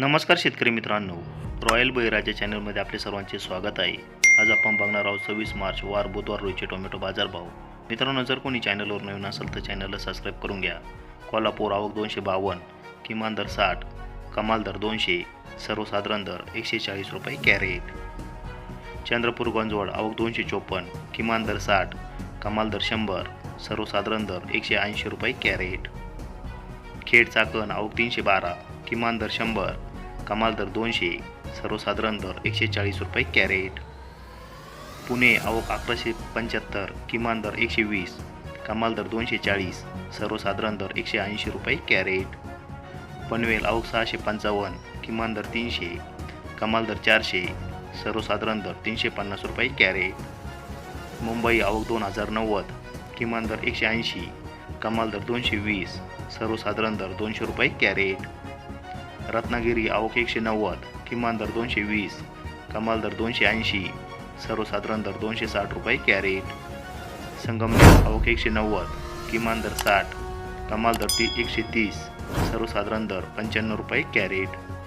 नमस्कार शेतकरी मित्रांनो. रॉयल बळीराजा चॅनलमध्ये आपले सर्वांचे स्वागत आहे. आज आपण बघणार आहोत सव्वीस मार्च वार बुधवार रोजचे टोमॅटो बाजारभाव. मित्रांनो जर कोणी चॅनलवर नवीन असेल तर चॅनलला सबस्क्राईब करून घ्या. कोल्हापूर आवक दोनशे बावन्न किमान दर साठ कमाल दर दोनशे सर्वसाधारण दर एकशे चाळीस रुपये कॅरेट. चंद्रपूर गंजवड आवक दोनशे चोपन्न किमान दर साठ कमाल दर शंभर सर्वसाधारण दर एकशे ऐंशी रुपये कॅरेट. खेड चाकण आवक तीनशे बारा किमान दर शंभर कमाल दर दोनशे सर्वसाधारण दर एकशे चाळीस रुपये कॅरेट. पुणे आवक अकराशे पंच्याहत्तर किमान दर एकशे वीस कमाल दर दोनशे चाळीस सर्वसाधारण दर एकशे ऐंशी रुपये कॅरेट. पनवेल आवक सहाशे पंचावन्न किमान दर तीनशे कमाल दर चारशे सर्वसाधारण दर तीनशे पन्नास रुपये कॅरेट. मुंबई आवक दोन हजार नव्वद किमान दर एकशे ऐंशी कमाल दर दोनशे वीस सर्वसाधारण दर दोनशे रुपये कॅरेट. रत्नागिरी आवक एकशे नव्वद किमान दर दोनशे वीस कमाल दर दोनशे ऐंशी सर्वसाधारण दर दोनशे साठ रुपये कॅरेट. संगमनेर आवक एकशे नव्वद किमान दर साठ कमाल दर ती एकशे तीस सर्वसाधारण दर पंच्याण्णव रुपये कॅरेट.